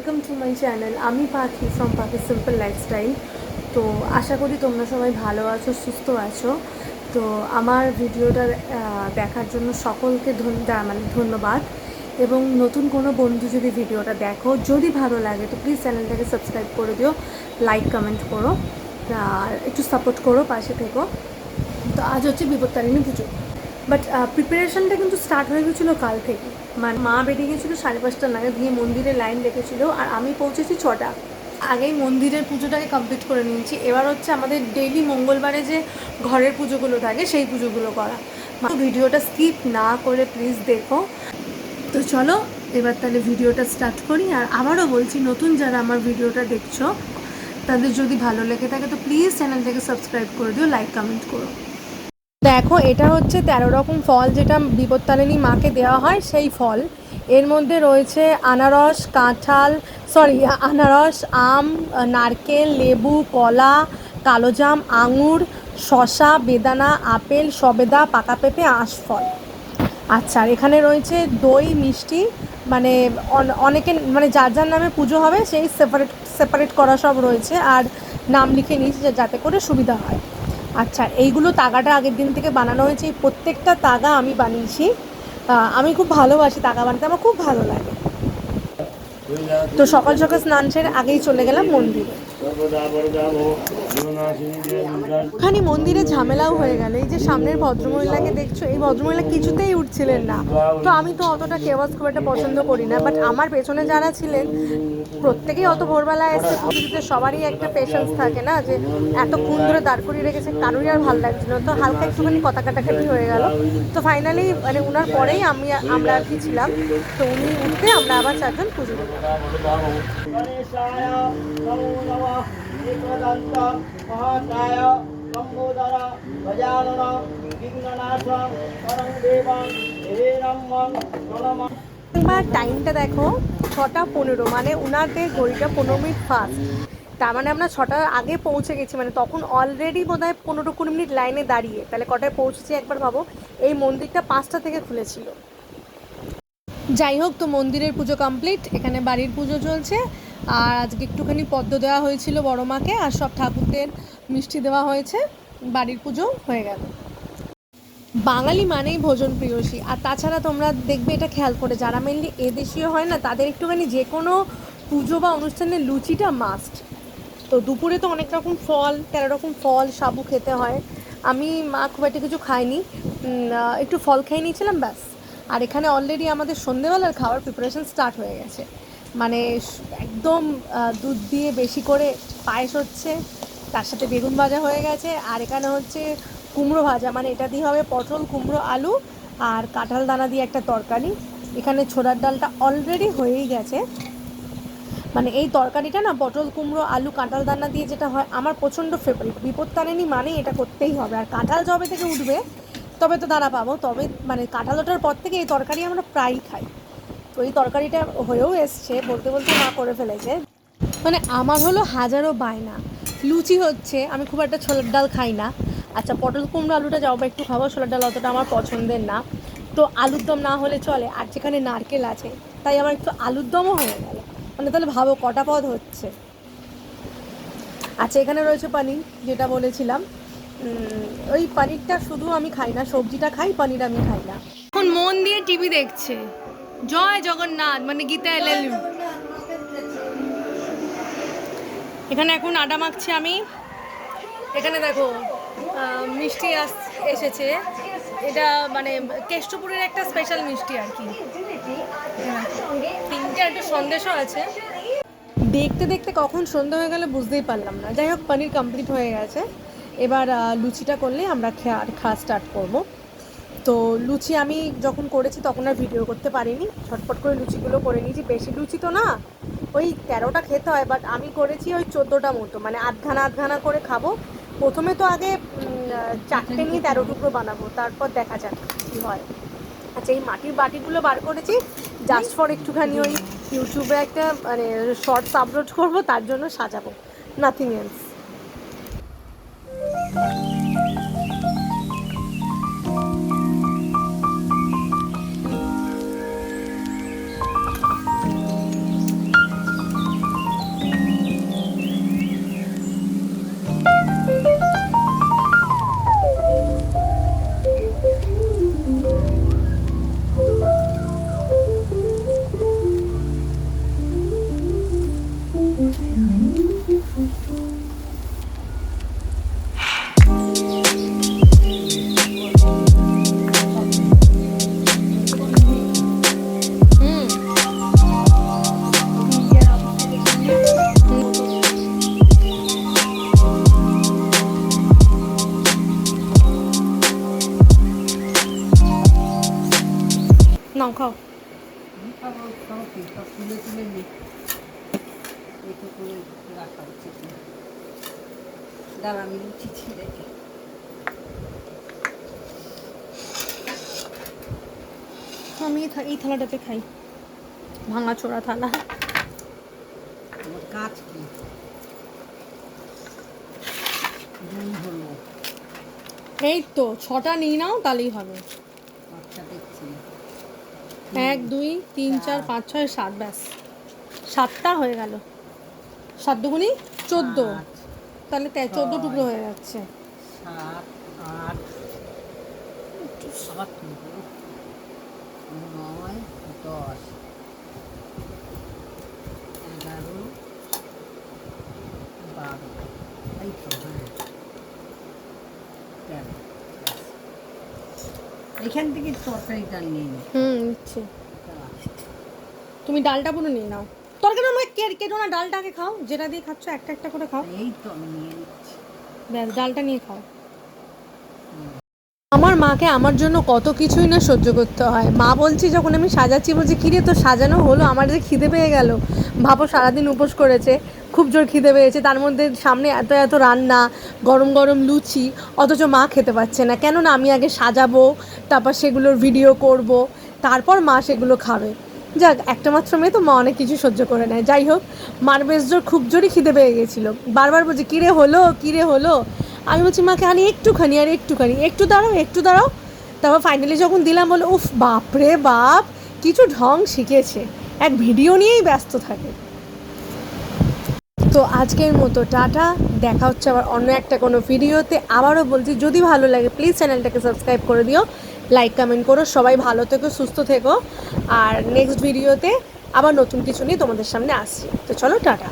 Welcome to my channel আমি পাখি from পাখি সিম্পল লাইফস্টাইল তো আশা করি তোমরা সবাই ভালো আছো, সুস্থ আছো। তো আমার ভিডিওটা দেখার জন্য সকলকে মানে ধন্যবাদ। এবং নতুন কোনো বন্ধু যদি ভিডিওটা দেখো, যদি ভালো লাগে, তো প্লিজ চ্যানেলটাকে সাবস্ক্রাইব করে দিও লাইক কমেন্ট করো, আর একটু সাপোর্ট করো, পাশে থেকো। তো আজ হচ্ছে বিপত্তারিণী পুজো। বাট প্রিপারেশনটা কিন্তু স্টার্ট হয়ে গেছিল কাল থেকে। মানে মা বেরিয়ে গেছিল সাড়ে পাঁচটা নাগাদ, গিয়ে মন্দিরে লাইন রেখেছিল আর আমি পৌঁছেছি ছটা। আগেই মন্দিরের পুজোটাকে কমপ্লিট করে নিয়েছি। এবার হচ্ছে আমাদের ডেইলি মঙ্গলবারে যে ঘরের পুজোগুলো থাকে, সেই পুজোগুলো করা। ভিডিওটা স্কিপ না করে প্লিজ দেখো। তো চলো, এবার তাহলে ভিডিওটা স্টার্ট করি। আর আবারও বলছি, নতুন যারা আমার ভিডিওটা দেখছ, তাদের যদি ভালো লেগে থাকে, তো প্লিজ চ্যানেলটাকে সাবস্ক্রাইব করে দিও লাইক কমেন্ট করো। দেখো, এটা হচ্ছে তেরো রকম ফল যেটা বিপত্তারিণী মাকে দেওয়া হয়, সেই ফল। এর মধ্যে রয়েছে আনারস, কাঁঠাল সরি আনারস, আম, নারকেল, লেবু, কলা, কালোজাম, আঙুর শশা বেদানা, আপেল, সবেদা, পাকা পেঁপে আঁশফল আচ্ছা এখানে রয়েছে দই, মিষ্টি মানে অন- অনেকে মানে যার যার নামে পুজো হবে, সেই সেপারেট সেপারেট করা সব রয়েছে, আর নাম লিখে নিয়েছি যাতে করে সুবিধা হয়। আচ্ছা এইগুলো তাগাটা আগের দিন থেকে বানানো হয়েছে। এই প্রত্যেকটা তাগা আমি বানিয়েছি। আমি খুব ভালোবাসি তাগা বানাতে। আমার খুব ভালো লাগে। তো সকাল সকাল স্নান সেরে আগেই চলে গেলাম মন্দিরে। ওখানে মন্দিরে ঝামেলাও হয়ে গেল। এই যে সামনের ভদ্রমহিলাকে দেখছ, এই ভদ্রমহিলা কিছুতেই উঠছিলেন না। তো আমি তো অতটা কেওয়াজ খুব একটা পছন্দ করি না বাট আমার পেছনে যারা ছিলেন, প্রত্যেকেই অত ভোরবেলায় এসে পুজোতে সবারই একটা পেশেন্স থাকে না, যে এতক্ষণ ধরে দাঁড় করিয়ে রেখেছে, কারোরই আর ভালো লাগছিল তো হালকা একটুখানি কথা কাটাকাটি হয়ে গেল। তো ফাইনালি মানে উনার পরেই আমি, আমরা আর কি ছিলাম, তো উনি উঠতে আমরা আবার চারজন পুজো বিঘ্ননাশং পরং দেবং হিরণ্যং নমঃ এবার টাইমটা দেখো, ছটা পনেরো মানে উনাদের ঘড়িটা পনেরো মিনিট ফাস্ট তার মানে আমরা ছটার আগে পৌঁছে গেছি মানে তখন অলরেডি বোধ হয় পনেরো কুড়ি মিনিট লাইনে দাঁড়িয়ে। তাহলে কটায় পৌঁছেছি একবার ভাবো? এই মন্দিরটা পাঁচটা থেকে খুলেছিল। যাই হোক, তো মন্দিরের পুজো কমপ্লিট এখানে বাড়ির পুজো চলছে। আর আজকে একটুখানি পদ্ম দেওয়া হয়েছিল বড় মাকে, আর সব ঠাকুরদের মিষ্টি দেওয়া হয়েছে, বাড়ির পুজো হয়ে গেল। বাঙালি মানেই ভোজন প্রিয়সী, আর তাছাড়া তোমরা দেখবে এটা খেয়াল করে, যারা মেনলি এদেশীয় হয় না, তাদের একটুখানি যে কোনো পুজো বা অনুষ্ঠানের লুচিটা মাস্ট তো দুপুরে তো অনেক রকম ফল, তেরো রকম ফল সাবু খেতে হয়। আমি, মা খুব একটা কিছু খাইনি একটু ফল খেয়ে নিয়েছিলাম, ব্যাস। আর এখানে অলরেডি আমাদের সন্ধেবেলার খাওয়ার প্রিপারেশন স্টার্ট হয়ে গেছে। মানে একদম দুধ দিয়ে বেশি করে পায়েস হচ্ছে, তার সাথে বেগুন ভাজা হয়ে গেছে, আর এখানে হচ্ছে কুমড়ো ভাজা মানে এটা দিয়ে হবে পটল, কুমড়ো, আলু, আর কাঁঠাল দানা দিয়ে একটা তরকারি। এখানে ছোলার ডালটা অলরেডি হয়েই গেছে। মানে এই তরকারিটা না, পটল, কুমড়ো, আলু, কাঁঠাল দানা দিয়ে যেটা হয়, আমার প্রচণ্ড ফেভারিট বিপত্তারিণী মানেই এটা করতেই হবে। আর কাঁঠাল জবে থেকে উঠবে, তবে তো দানা পাবো, তবে মানে কাঁঠাল ওঠার পর থেকে এই তরকারি আমরা প্রায়ই খাই। তো তরকারিটা হয়েও এসছে, বলতে বলতে মা করে ফেলেছে। মানে আমার হলো হাজারো বায়না। লুচি হচ্ছে, আমি খুব একটা ছোলার ডাল খাই না। আচ্ছা পটল কুমড়ো, আলুটা যাও বা একটু খাব, ছোলার ডাল অতটা আমার পছন্দের না। তো আলুর দম না হলে চলে, আর যেখানে নারকেল আছে, তাই আমার একটু আলুর দমও হয়ে গেল। মানে তাহলে ভাবো, কটা পদ হচ্ছে? আচ্ছা এখানে রয়েছে পনির, যেটা বলেছিলাম। ওই পানিরটা শুধু আমি খাই না, সবজিটা খাই, পানির আমি খাই না। এখন মন দিয়ে টিভি দেখছে। জয় জগন্নাথ মানে গীতা এলেন। এখানে এখন আডা মাখছি আমি। এখানে দেখো মিষ্টি আস- এসেছে। এটা মানে কেষ্টপুরের একটা স্পেশাল মিষ্টি আর কি। তিনটে একটা সন্দেশও আছে। দেখতে দেখতে কখন সন্ধ্যা হয়ে গেলে বুঝতেই পারলাম না। যাই হোক পনির কমপ্লিট হয়ে গেছে। এবার লুচিটা করলে আমরা খেয়া খাওয়া স্টার্ট করব। তো লুচি আমি যখন করেছি তখন আর ভিডিও করতে পারিনি। ছটফট করে লুচিগুলো করে নিয়েছি। বেশি লুচি তো না, ওই তেরোটা খেতে হয় বাট আমি করেছি ওই চোদ্দোটা মতো। মানে আধখানা আধখানা করে খাব। প্রথমে তো আগে চারটে নিয়ে তেরো টুকরো বানাবো, তারপর দেখা যাক কী হয়। আচ্ছা এই মাটির বাটিগুলো বার করেছি জাস্ট ফর একটুখানি ওই ইউটিউবে একটা মানে শর্টস আপলোড করব, তার জন্য সাজাবো। নাথিং এলস খাও দাঁড়া আমি লুচি ছিঁড়ে। আমি এই থালাটাতে খাই। ভাঙা চোরা থালা। কাজ কি? এই তো ছটা নিয়ে নাও তাহলেই হবে। এক দুই তিন চার পাঁচ ছয় সাত ব্যাস। সাতটা হয়ে গেল। সাত দুগুনি চোদ্দ। তাহলে চোদ্দ টুকরো হয়ে যাচ্ছে। দশ এগারো বারো এই তো হ্যাঁ তেরো ব্যাস। এখান থেকে তরকারিটা নিয়ে নি। হুম নিচ্ছি। তুমি ডালটা পুরো নিয়ে নাও। তরকারি আমাকে কেটো না ডালটা আগে খাও। যেটা দিয়ে খাচ্ছ একটা একটা করে খাও। এই তো আমি নিয়ে নিচ্ছি। ব্যাস ডালটা নিয়ে খাও। আমার মাকে আমার জন্য কত কিছুই না সহ্য করতে হয়। মা বলছি যখন আমি সাজাচ্ছি বলছি কিরে তো সাজানো হলো? আমার যে খিদে পেয়ে গেল। ভাবো সারাদিন উপোস করেছে। খুব জোর খিদে পেয়েছে, তার মধ্যে সামনে এত এত রান্না, গরম গরম লুচি, অথচ মা খেতে পাচ্ছে না। কেন না আমি আগে সাজাবো, তারপর সেগুলোর ভিডিও করব, তারপর মা সেগুলো খাবে। যাক, একটা মাত্র মেয়ে তো মা অনেক কিছু সহ্য করে নেয়। যাই হোক, মার বেশ জোর খুব জোরই খিদে পেয়ে গেছিল। বারবার বলছে, কিরে হলো কিরে হলো? আমি বলছি, মাকে আনি একটুখানি, আর একটুখানি, একটু দাঁড়াও একটু দাঁড়াও। তারপর ফাইনালি যখন দিলাম, বলে, উফ, বাপরে বাপ, কিছু ঢং শিখেছে। এক ভিডিও নিয়েই ব্যস্ত থাকে। তো আজকের মতো টাটা। দেখা হচ্ছে আবার অন্য একটা কোনো ভিডিওতে। আবারও বলছি, যদি ভালো লাগে প্লিজ চ্যানেলটাকে সাবস্ক্রাইব করে দিও। লাইক কমেন্ট করো। সবাই ভালো থেকো, সুস্থ থেকো। আর নেক্সট ভিডিওতে আবার নতুন কিছু নিয়ে তোমাদের সামনে আসছি। তো চলো, টাটা।